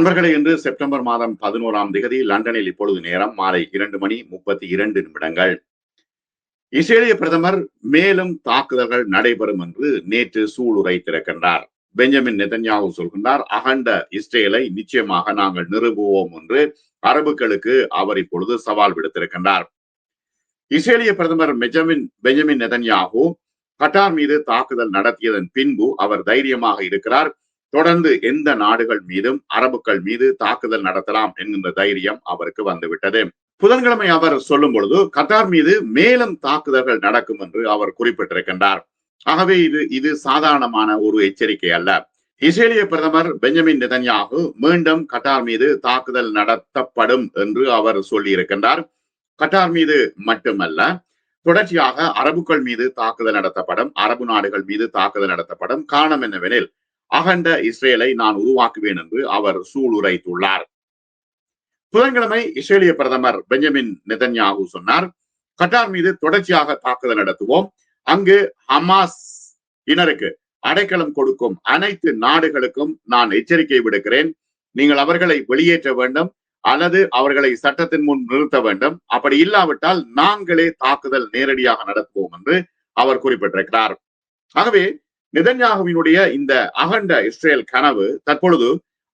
நண்பர்களே இன்று செப்டம்பர் மாதம் பதினோராம் திகதி லண்டனில் இப்பொழுது நேரம் மாலை இரண்டு மணி முப்பத்தி இரண்டு நிமிடங்கள். இஸ்ரேலிய பிரதமர் மேலும் தாக்குதல்கள் நடைபெறும் என்று நேற்று சூளுரைத்திருக்கின்றார் பெஞ்சமின் நெதன்யாகு சொல்கின்றார் அகண்ட இஸ்ரேலை நிச்சயமாக நாங்கள் நிறுவுவோம் என்று அரபுக்களுக்கு அவர் இப்பொழுது சவால் விடுத்திருக்கின்றார். இஸ்ரேலிய பிரதமர் மெஜமின் பெஞ்சமின் நெதன்யாகு கட்டார் மீது தாக்குதல் நடத்தியதன் பின்பு அவர் தைரியமாக இருக்கிறார். தொடர்ந்து எந்த நாடுகள் மீதும் அரபுக்கள் மீது தாக்குதல் நடத்தலாம் என்கின்ற தைரியம் அவருக்கு வந்துவிட்டது. புதன்கிழமை அவர் சொல்லும் பொழுது கத்தார் மீது மேலும் தாக்குதல்கள் நடக்கும் என்று அவர் குறிப்பிட்டிருக்கின்றார். ஆகவே இது இது சாதாரணமான ஒரு எச்சரிக்கை அல்ல. இஸ்ரேலிய பிரதமர் பெஞ்சமின் நிதன்யாகு மீண்டும் கட்டார் மீது தாக்குதல் நடத்தப்படும் என்று அவர் சொல்லியிருக்கின்றார். கட்டார் மீது மட்டுமல்ல தொடர்ச்சியாக அரபுக்கள் மீது தாக்குதல் நடத்தப்படும் அரபு நாடுகள் மீது தாக்குதல் நடத்தப்படும் காரணம் என்னவெனில் அகண்ட இஸ்ரேலை நான் உருவாக்குவேன் என்று அவர் சூளுரைத்துள்ளார். புதன்கிழமை இஸ்ரேலிய பிரதமர் பெஞ்சமின் நெதன்யாகு சொன்னார் கட்டார் மீது தொடர்ச்சியாக தாக்குதல் நடத்துவோம். அங்கு ஹமாஸ் இனருக்கு அடைக்கலம் கொடுக்கும் அனைத்து நாடுகளுக்கும் நான் எச்சரிக்கை விடுக்கிறேன். நீங்கள் அவர்களை வெளியேற்ற வேண்டும் அல்லது அவர்களை சட்டத்தின் முன் நிறுத்த வேண்டும். அப்படி இல்லாவிட்டால் நாங்களே தாக்குதல் நேரடியாக நடத்துவோம் என்று அவர் குறிப்பிட்டிருக்கிறார். ஆகவே நிதன்யாகுவினுடைய இந்த அகண்ட இஸ்ரேல் கனவு தற்பொழுது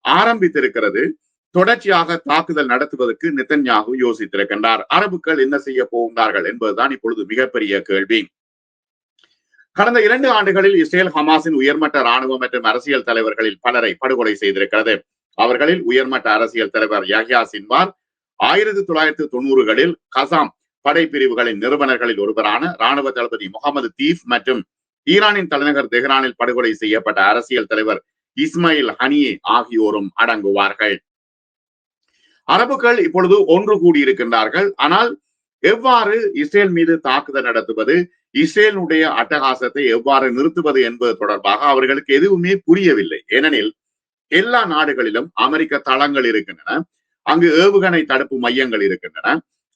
ஆரம்பித்திருக்கிறது. தொடர்ச்சியாக தாக்குதல் நடத்துவதற்கு நிதன்யாகு யோசித்திருக்கின்றார். அரபுக்கள் என்ன செய்ய போகின்றார்கள் என்பதுதான் இப்பொழுது மிகப்பெரிய கேள்வி. கடந்த இரண்டு ஆண்டுகளில் இஸ்ரேல் ஹமாஸின் உயர்மட்ட ராணுவ மற்றும் அரசியல் தலைவர்களில் பலரை படுகொலை செய்திருக்கிறது. அவர்களில் உயர்மட்ட அரசியல் தலைவர் யஹ்யா சின்வார் ஆயிரத்தி தொள்ளாயிரத்தி தொண்ணூறுகளில் கசாம் படைப்பிரிவுகளின் நிறுவனர்களில் ஒருவரான ராணுவ தளபதி முகமது தீப் மற்றும் ஈரானின் தலைநகர் தெஹ்ரானில் படுகொலை செய்யப்பட்ட அரசியல் தலைவர் இஸ்மாயில் ஹனியே ஆகியோரும் அடங்குவார்கள். அரபுகள் இப்பொழுது ஒன்று கூடியிருக்கின்றார்கள். ஆனால் எவ்வாறு இஸ்ரேல் மீது தாக்குதல் நடத்துவது இஸ்ரேலுடைய அட்டகாசத்தை எவ்வாறு நிறுத்துவது என்பது தொடர்பாக அவர்களுக்கு எதுவுமே புரியவில்லை. ஏனெனில் எல்லா நாடுகளிலும் அமெரிக்க தளங்கள் இருக்கின்றன. அங்கு ஏவுகணை தடுப்பு மையங்கள் இருக்கின்றன.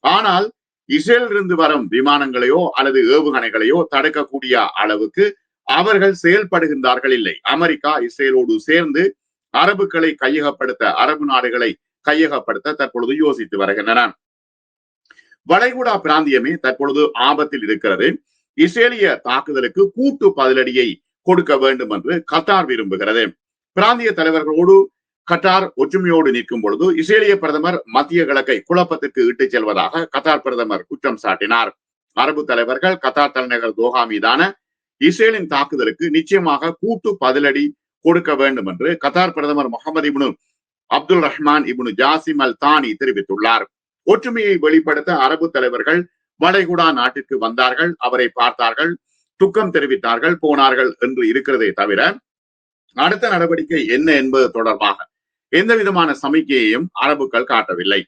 ஆனால் இஸ்ரேலிருந்து வரும் விமானங்களையோ அல்லது ஏவுகணைகளையோ தடுக்கக்கூடிய அளவுக்கு அவர்கள் செயல்படுகின்றார்கள் இல்லை. அமெரிக்கா இஸ்ரேலோடு சேர்ந்து அரபுகளை கையகப்படுத்த அரபு நாடுகளை கையகப்படுத்த தற்பொழுது யோசித்து வருகின்றன. வளைகுடா பிராந்தியமே தற்பொழுது ஆபத்தில் இருக்கிறது. இஸ்ரேலிய தாக்குதலுக்கு கூட்டு பதிலடியை கொடுக்க வேண்டும் என்று கத்தார் விரும்புகிறது. பிராந்திய தலைவர்களோடு கட்டார் ஒற்றுமையோடு நிற்கும் பொழுது இஸ்ரேலிய பிரதமர் மத்திய கிழக்கை குழப்பத்துக்கு இட்டுச் செல்வதாக கத்தார் பிரதமர் குற்றம் சாட்டினார். அரபு தலைவர்கள் கத்தார் தலைநகர் தோஹா மீதான இஸ்ரேலின் தாக்குதலுக்கு நிச்சயமாக கூட்டு பதிலடி கொடுக்க வேண்டும் என்று கத்தார் பிரதமர் Mohammed Ibn Abdul Rahman Ibn Jassim Al Thani தெரிவித்துள்ளார். ஒற்றுமையை வெளிப்படுத்த அரபு தலைவர்கள் வளைகுடா நாட்டிற்கு வந்தார்கள் அவரை பார்த்தார்கள் துக்கம் தெரிவித்தார்கள் போனார்கள் என்று இருக்கிறதே தவிர அடுத்த நடவடிக்கை என்ன என்பது தொடர்பாக எந்த விதமான சமிக்கையையும் அரபுக்கள் காட்டவில்லை.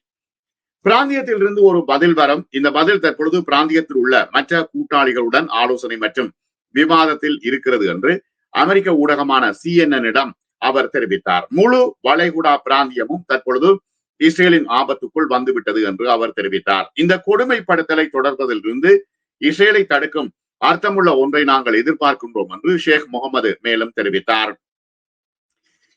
பிராந்தியத்திலிருந்து ஒரு பதில் வரும். இந்த பதில் தற்பொழுது பிராந்தியத்தில் உள்ள மற்ற கூட்டாளிகளுடன் ஆலோசனை மற்றும் விவாதத்தில் இருக்கிறது என்று அமெரிக்க ஊடகமான சிஎன்எனிடம் அவர் தெரிவித்தார். முழு வளைகுடா பிராந்தியமும் தற்பொழுது இஸ்ரேலின் ஆபத்துக்குள் வந்துவிட்டது என்று அவர் தெரிவித்தார். இந்த கொடுமைப்படுத்தலை தொடர்வதிலிருந்து இஸ்ரேலை தடுக்கும் அர்த்தமுள்ள ஒன்றை நாங்கள் எதிர்பார்க்கின்றோம் என்று ஷேக் முகமது மேலும் தெரிவித்தார்.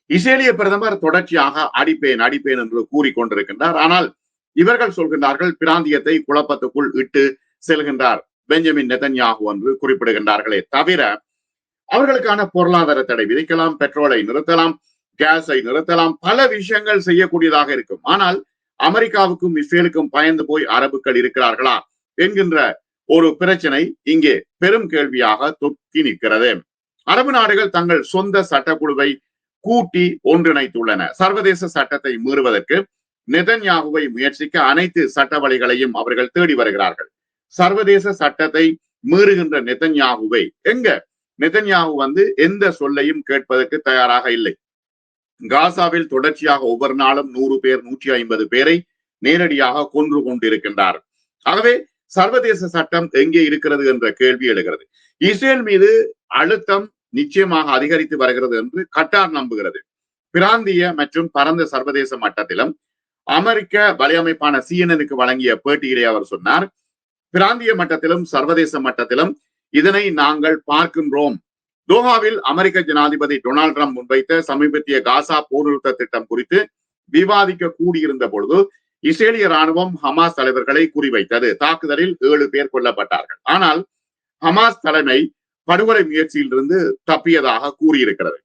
இஸ்ரேலிய பிரதமர் தொடர்ச்சியாக அடிப்பேன் அடிப்பேன் என்று கூறிக்கொண்டிருக்கின்றார். ஆனால் இவர்கள் சொல்கின்றார்கள் பிராந்தியத்தை குழப்பத்துக்குள் இட்டு செல்கின்றார் பெஞ்சமின் நெதன்யாகு என்று குறிப்பிடுகின்றார்களே தவிர அவர்களுக்கான பொருளாதார தடை விதிக்கலாம் பெட்ரோலை நிறுத்தலாம் கேஸை நிறுத்தலாம் பல விஷயங்கள் செய்யக்கூடியதாக இருக்கும். ஆனால் அமெரிக்காவுக்கும் இஸ்ரேலுக்கும் பயந்து போய் அரபுக்கள் இருக்கிறார்களா என்கின்ற ஒரு பிரச்சனை இங்கே பெரும் கேள்வியாக தொக்கி நிற்கிறது. அரபு நாடுகள் தங்கள் சொந்த சட்டக்குழுவை கூட்டி ஒன்றிணைத்துள்ளன. சர்வதேச சட்டத்தை மீறுவதற்கு நெதன்யாகுவை முயற்சிக்க அனைத்து சட்ட வழிகளையும் அவர்கள் தேடி வருகிறார்கள். சர்வதேச சட்டத்தை மீறுகின்ற நெதன்யாகுவை எங்க? நெதன்யாகு வந்து எந்த சொல்லையும் கேட்பதற்கு தயாராக இல்லை. காசாவில் தொடர்ச்சியாக ஒவ்வொரு நாளும் நூறு பேர் நூற்றி ஐம்பது பேரை நேரடியாக கொன்று கொண்டிருக்கின்றார். ஆகவே சர்வதேச சட்டம் எங்கே இருக்கிறது என்ற கேள்வி எழுகிறது. இஸ்ரேல் மீது அழுத்தம் நிச்சயமாக அதிகரித்து வருகிறது என்று கட்டார் நம்புகிறது. பிராந்திய மற்றும் பரந்த சர்வதேச மட்டத்திலும் அமெரிக்க வலையமைப்பான சிஎன்எனுக்கு வழங்கிய பேட்டியிலே அவர் சொன்னார் பிராந்திய மட்டத்திலும் சர்வதேச மட்டத்திலும் இதனை நாங்கள் பார்க்கின்றோம். தோஹாவில் அமெரிக்க ஜனாதிபதி டொனால்ட் ட்ரம்ப் முன்வைத்த சமீபத்திய காசா போர் நிறுத்த திட்டம் குறித்து விவாதிக்க கூடியிருந்த பொழுது இஸ்ரேலிய ராணுவம் ஹமாஸ் தலைவர்களை குறிவைத்தது. தாக்குதலில் ஏழு பேர் கொல்லப்பட்டார்கள். ஆனால் ஹமாஸ் தலைமை படுகொலை முயற்சியிலிருந்து தப்பியதாக கூறியிருக்கிறது.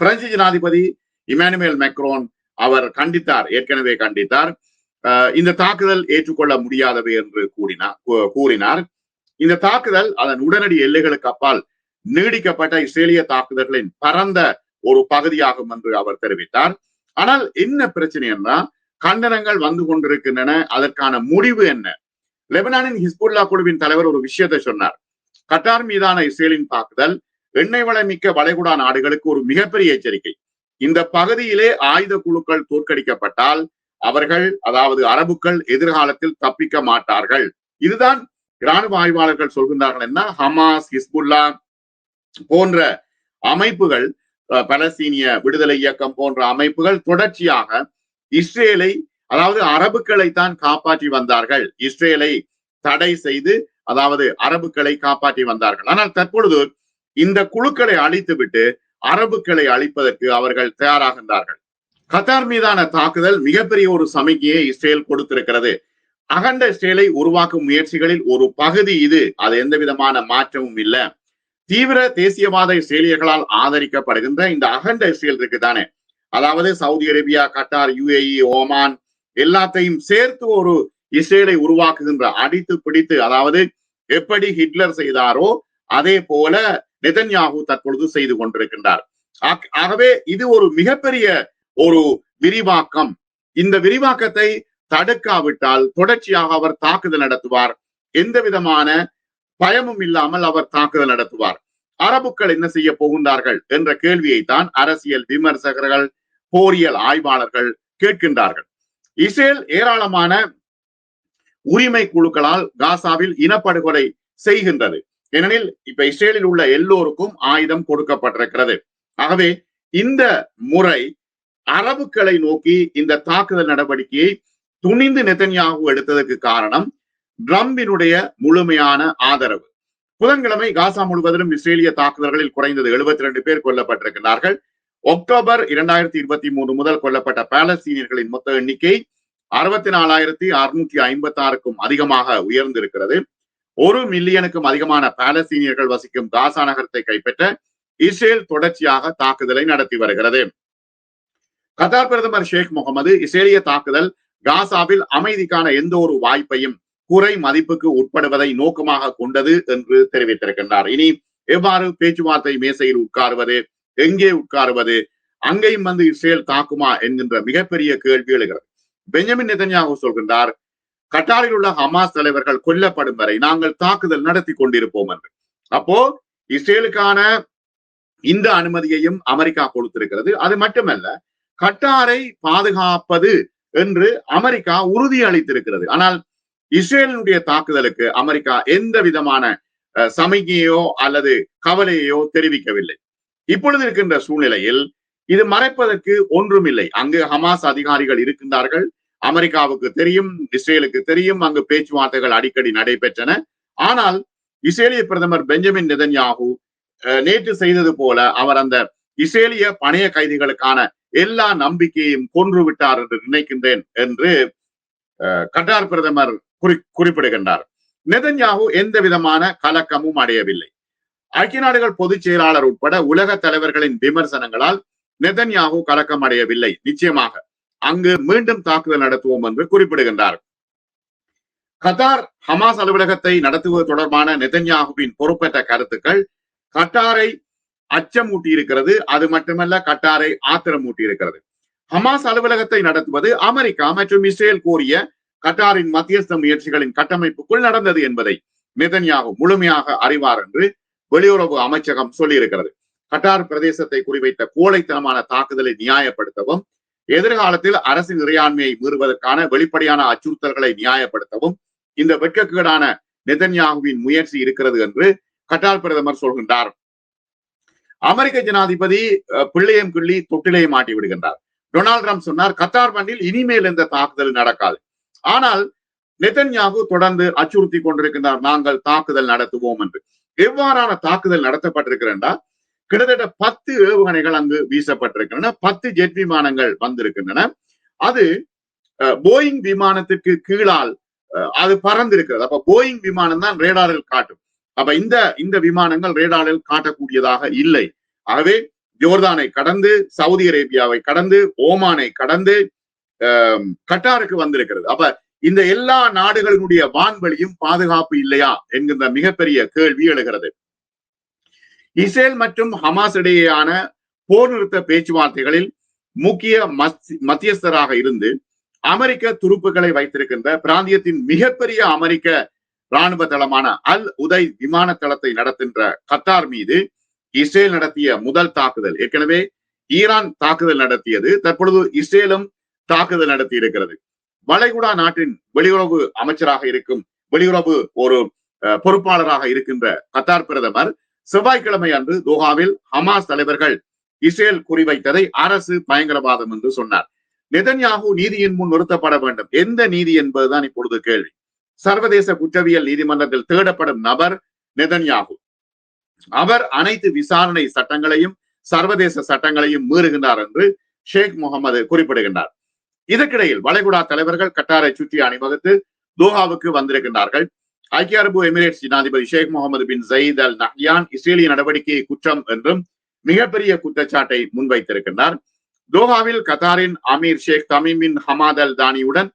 பிரெஞ்சு ஜனாதிபதி இமானுவேல் மெக்ரோன் அவர் கண்டித்தார் ஏற்கனவே கண்டித்தார். இந்த தாக்குதல் ஏற்றுக்கொள்ள முடியாதவை என்று கூறினார் கூறினார். இந்த தாக்குதல் அதன் உடனடி எல்லைகளுக்கு அப்பால் நீடிக்கப்பட்ட இஸ்ரேலிய தாக்குதல்களின் பரந்த ஒரு பகுதியாகும் என்று அவர் தெரிவித்தார். ஆனால் என்ன பிரச்சனை என்றால் கண்டனங்கள் வந்து கொண்டிருக்கின்றன அதற்கான முடிவு என்ன? லெபனானின் ஹிஸ்புல்லா குழுவின் தலைவர் ஒரு விஷயத்தை சொன்னார். கட்டார் மீதான இஸ்ரேலின் தாக்குதல் எண்ணெய் வளமிக்க வளைகுடா நாடுகளுக்கு ஒரு மிகப்பெரிய எச்சரிக்கை. இந்த பகுதியிலே ஆயுத குழுக்கள் தோற்கடிக்கப்பட்டால் அவர்கள் அதாவது அரபுக்கள் எதிர்காலத்தில் தப்பிக்க மாட்டார்கள். இதுதான் இராணுவ ஆய்வாளர்கள் சொல்கின்றார்கள் என்ன? ஹமாஸ் ஹிஸ்புல்லா போன்ற அமைப்புகள் பலஸ்தீனிய விடுதலை இயக்கம் போன்ற அமைப்புகள் தொடர்ச்சியாக இஸ்ரேலை அதாவது அரபுக்களை தான் காப்பாற்றி வந்தார்கள். இஸ்ரேலை தடை செய்து அதாவது அரபுக்களை காப்பாற்றி வந்தார்கள். ஆனால் தற்பொழுது இந்த குழுக்களை அழித்துவிட்டு அரபுக்களை அழிப்பதற்கு அவர்கள் தயாராகின்றார்கள் கத்தார் மீதான தாக்குதல் மிகப்பெரிய ஒரு சமிக்கையை இஸ்ரேல் கொடுத்திருக்கிறது. அகண்ட இஸ்ரேலை உருவாக்கும் முயற்சிகளில் ஒரு பகுதி இது. அது எந்த விதமான மாற்றமும் இல்லை. தீவிர தேசியவாத இஸ்ரேலியர்களால் ஆதரிக்கப்படுகின்ற இந்த அகண்ட இஸ்ரேல் இருக்கு தானே அதாவது Saudi Arabia Qatar UAE Oman எல்லாத்தையும் சேர்த்து ஒரு இஸ்ரேலை உருவாக்குகின்ற அடித்து பிடித்து அதாவது எப்படி ஹிட்லர் செய்தாரோ அதே போல நெதன்யாகு தற்பொழுது செய்து கொண்டிருக்கின்றார். ஆகவே இது ஒரு மிகப்பெரிய ஒரு விரிவாக்கம். இந்த விரிவாக்கத்தை தடுக்காவிட்டால் தொடர்ச்சியாக அவர் தாக்குதல் நடத்துவார். எந்த விதமான பயமும் இல்லாமல் அவர் தாக்குதல் நடத்துவார். அரபுக்கள் என்ன செய்ய போகின்றார்கள் என்ற கேள்வியை தான் அரசியல் விமர்சகர்கள் போரியல் ஆய்வாளர்கள் கேட்கின்றார்கள். இஸ்ரேல் ஏராளமான உரிமை குழுக்களால் காசாவில் இனப்படுகொலை செய்கின்றது. ஏனெனில் இப்ப இஸ்ரேலில் உள்ள எல்லோருக்கும் ஆயுதம் கொடுக்கப்பட்டிருக்கிறது. ஆகவே இந்த முறை அரபுக்களை நோக்கி இந்த தாக்குதல் நடவடிக்கையை துணிந்து நெத்தன்யாகு எடுத்ததற்கு காரணம் ட்ரம்பினுடைய முழுமையான ஆதரவு. புதன்கிழமை காசா முழுவதிலும் இஸ்ரேலிய தாக்குதல்களில் குறைந்தது எழுபத்தி ரெண்டு பேர் கொல்லப்பட்டிருக்கிறார்கள் அக்டோபர் இரண்டாயிரத்தி இருபத்தி மூணு முதல் கொல்லப்பட்ட பாலஸ்தீனியர்களின் மொத்த எண்ணிக்கை அறுபத்தி நாலாயிரத்தி அறுநூத்தி ஐம்பத்தி ஆறுக்கும் அதிகமாக உயர்ந்திருக்கிறது. ஒரு மில்லியனுக்கும் அதிகமான பாலஸ்தீனியர்கள் வசிக்கும் காசா நகரத்தை கைப்பற்ற இஸ்ரேல் தொடர்ச்சியாக தாக்குதலை நடத்தி வருகிறது. கத்தார் பிரதமர் ஷேக் முகமது இஸ்ரேலிய தாக்குதல் காசாவில் அமைதிக்கான எந்த ஒரு வாய்ப்பையும் குறை மதிப்புக்கு உட்படுவதை நோக்கமாக கொண்டது என்று தெரிவித்திருக்கின்றார். இனி எவ்வாறு பேச்சுவார்த்தை மேசையில் உட்காருவது எங்கே உட்காருவது அங்கேயும் வந்து இஸ்ரேல் தாக்குமா என்கின்ற மிகப்பெரிய கேள்வி எழுகிறது. பெஞ்சமின் நெதன்யாகு சொல்கின்றார் கட்டாரில் உள்ள ஹமாஸ் தலைவர்கள் கொல்லப்படும் வரை நாங்கள் தாக்குதல் நடத்தி கொண்டிருப்போம் என்று. அப்போ இஸ்ரேலுக்கான இந்த அனுமதியையும் அமெரிக்கா கொடுத்திருக்கிறது. அது மட்டுமல்ல கட்டாரை பாதுகாப்பது என்று அமெரிக்கா உறுதி அளித்திருக்கிறது. ஆனால் இஸ்ரேலினுடைய தாக்குதலுக்கு அமெரிக்கா எந்த விதமான சமிகையோ அல்லது கவலையோ தெரிவிக்கவில்லை. இப்பொழுது இருக்கின்ற சூழ்நிலையில் இது மறைப்பதற்கு ஒன்றுமில்லை. அங்கு ஹமாஸ் அதிகாரிகள் இருக்கின்றார்கள். அமெரிக்காவுக்கு தெரியும் இஸ்ரேலுக்கு தெரியும் அங்கு பேச்சுவார்த்தைகள் அடிக்கடி நடைபெற்றன. ஆனால் இஸ்ரேலிய பிரதமர் பெஞ்சமின் நெதன்யாகு நேற்று செய்தது போல அவர் அந்த இஸ்ரேலிய பணைய கைதிகளுக்கான எல்லா நம்பிக்கையையும் கொன்று விட்டார் என்று நினைக்கின்றேன் என்று கட்டார் பிரதமர் குறி குறிப்பிடுகின்றார். நெதன்யாகு எந்த விதமான கலக்கமும் அடையவில்லை. ஐக்கிய நாடுகள் பொதுச் செயலாளர் உட்பட உலக தலைவர்களின் விமர்சனங்களால் நெதன்யாகு கலக்கம் அடையவில்லை நிச்சயமாக. அங்கு மீண்டும் தாக்குதல் நடத்துவோம் என்று குறிப்பிடுகின்றார். கத்தார் ஹமாஸ் அலுவலகத்தை நடத்துவது தொடர்பான நெதன்யாகுவின் பொறுப்பற்ற கருத்துக்கள் கட்டாரை அச்சமூட்டி இருக்கிறது அது மட்டுமல்ல கட்டாரை ஆத்திரமூட்டி இருக்கிறது ஹமாஸ் அலுவலகத்தை நடத்துவது அமெரிக்கா மற்றும் இஸ்ரேல் கோரிய கட்டாரின் மத்தியஸ்த முயற்சிகளின் கட்டமைப்புக்குள் நடந்தது என்பதை நெதன்யாகு முழுமையாக அறிவார் என்று வெளியுறவு அமைச்சகம் சொல்லியிருக்கிறது. கட்டார் பிரதேசத்தை குறிவைத்த கோழைத்தனமான தாக்குதலை நியாயப்படுத்தவும் எதிர்காலத்தில் அரசின் இறையாண்மையை மீறுவதற்கான வெளிப்படையான அச்சுறுத்தல்களை நியாயப்படுத்தவும் இந்த வெட்கக்கேடான நெதன்யாகுவின் முயற்சி இருக்கிறது என்று கட்டார் பிரதமர் சொல்கின்றார். அமெரிக்க ஜனாதிபதி பிள்ளையும் கிள்ளி தொட்டிலையும் மாட்டி விடுகின்றார். டொனால்ட் ட்ரம்ப் சொன்னார் கத்தார் மண்ணில் இனிமேல் எந்த தாக்குதல் நடக்காது. ஆனால் நெதன்யாகு தொடர்ந்து அச்சுறுத்தி கொண்டிருக்கின்றார். நாங்கள் தாக்குதல் நடத்துவோம் என்று. எவ்வாறான தாக்குதல் நடத்தப்பட்டிருக்கிறா கிட்டத்தட்ட பத்து ஏவுகணைகள் அங்கு வீசப்பட்டிருக்கின்றன. பத்து ஜெட் விமானங்கள் வந்திருக்கின்றன. அது போயிங் விமானத்திற்கு கீழால் அது பறந்திருக்கிறது. அப்ப போயிங் விமானம் தான் ரேடாரில் காட்டும். அப்ப இந்த இந்த விமானங்கள் ரேடாரில் காட்டக்கூடியதாக இல்லை. ஆகவே ஜோர்தானை கடந்து சவுதி அரேபியாவை கடந்து ஓமானை கடந்து கட்டாருக்கு வந்திருக்கிறது. அப்ப இந்த எல்லா நாடுகளினுடைய வான்வெளியும் பாதுகாப்பு இல்லையா? என்கின்ற மிகப்பெரிய கேள்வி எழுகிறது. இஸ்ரேல் மற்றும் ஹமாஸ் இடையேயான போர் நிறுத்த பேச்சுவார்த்தைகளில் முக்கிய மத்தியஸ்தராக இருந்து அமெரிக்க துருப்புகளை வைத்திருக்கின்ற பிராந்தியத்தின் மிகப்பெரிய அமெரிக்க ராணுவ தளமான அல் உதை விமான தளத்தை நடத்துகின்ற கத்தார் மீது இஸ்ரேல் நடத்திய முதல் தாக்குதல். ஏற்கனவே ஈரான் தாக்குதல் நடத்தியது. தற்பொழுது இஸ்ரேலும் தாக்குதல் நடத்தி இருக்கிறது வளைகுடா நாட்டின் வெளியுறவு அமைச்சராக இருக்கும் வெளியுறவு ஒரு பொறுப்பாளராக இருக்கின்ற கத்தார் பிரதமர் செவ்வாய்க்கிழமை அன்று தோஹாவில் ஹமாஸ் தலைவர்கள் இஸ்ரேல் குறிவைத்ததை அரசு பயங்கரவாதம் என்று சொன்னார். நெதன்யாகு நீதியின் முன் நிறுத்தப்பட வேண்டும். எந்த நீதி என்பதுதான் இப்பொழுது கேள்வி. சர்வதேச குற்றவியல் நீதிமன்றத்தில் தேடப்படும் நபர் நெதன்யாகு. அவர் அனைத்து விசாரணை சட்டங்களையும் சர்வதேச சட்டங்களையும் மீறுகின்றார் என்று ஷேக் முகமது குறிப்பிடுகின்றார். இதற்கிடையில் வளைகுடா தலைவர்கள் கட்டாரை சுற்றி அணிவகுத்து தோஹாவுக்கு வந்திருக்கின்றார்கள். ஐக்கிய அரபு எமிரேட்ஸ் ஜனாதிபதி ஷேக் முகமது பின் ஜயீத் அல் நஹ்யான் இஸ்ரேலிய நடவடிக்கையை குற்றம் என்றும் மிகப்பெரிய குற்றச்சாட்டை முன்வைத்திருக்கின்றார். தோஹாவில் கத்தாரின் Amir Sheikh Tamim bin Hamad Al தானியுடன்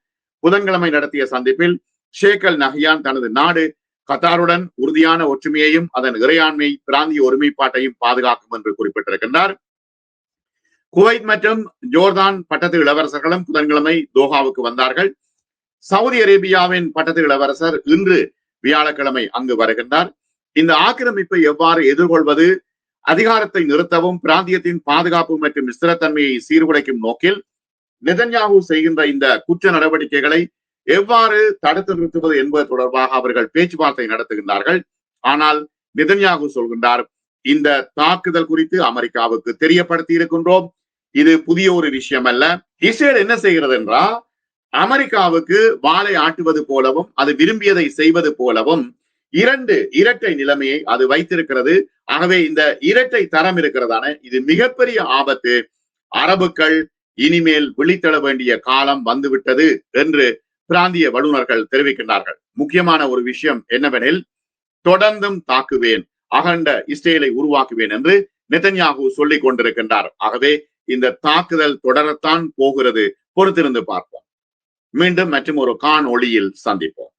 புதன்கிழமை நடத்திய சந்திப்பில் ஷேக் அல் நஹ்யான் தனது நாடு கத்தாருடன் உறுதியான ஒற்றுமையையும் அதன் இறையாண்மை பிராந்திய ஒருமைப்பாட்டையும் பாதுகாக்கும் என்று குறிப்பிட்டிருக்கின்றார். குவைத் மற்றும் ஜோர்தான் பட்டத்து இளவரசர்களும் புதன்கிழமை தோஹாவுக்கு வந்தார்கள். சவுதி அரேபியாவின் பட்டத்து இளவரசர் இன்று வியாழக்கிழமை அங்கு வருகின்றார். இந்த ஆக்கிரமிப்பை எவ்வாறு எதிர்கொள்வது? அதிகாரத்தை நிறுத்தவும் பிராந்தியத்தின் பாதுகாப்பு மற்றும் ஸ்திரத்தன்மையை சீர்குலைக்கும் நோக்கில் நெதன்யாகு செய்கின்ற இந்த குற்ற நடவடிக்கைகளை எவ்வாறு தடுத்து நிறுத்துவது என்பது தொடர்பாக அவர்கள் பேச்சுவார்த்தை நடத்துகின்றார்கள். ஆனால் நிதன்யாகு சொல்கின்றார் இந்த தாக்குதல் குறித்து அமெரிக்காவுக்கு தெரியப்படுத்தி இருக்கின்றோம் இது புதிய ஒரு விஷயம் அல்ல இஸ்ரேல் என்ன செய்கிறது என்றால் அமெரிக்காவுக்கு வாளை ஆட்டுவது போலவும் அது விரும்பியதை செய்வது போலவும் இரண்டு இரட்டை நிலைமையை அது வைத்திருக்கிறது. ஆகவே இந்த இரட்டை தரம் இருக்கிறதான இது மிகப்பெரிய ஆபத்து. அரபுக்கள் இனிமேல் விழித்தெழ வேண்டிய காலம் வந்துவிட்டது என்று பிராந்திய வல்லுநர்கள் தெரிவிக்கின்றார்கள். முக்கியமான ஒரு விஷயம் என்னவெனில் தொடர்ந்தும் தாக்குவேன் அகண்ட இஸ்ரேலை உருவாக்குவேன் என்று நிதன்யாகு சொல்லிக் கொண்டிருக்கின்றார். ஆகவே இந்த தாக்குதல் தொடரத்தான் போகிறது. பொறுத்திருந்து பார்ப்போம். மீண்டும் மற்றும் ஒரு கான் ஒளியில் சந்திப்போம்.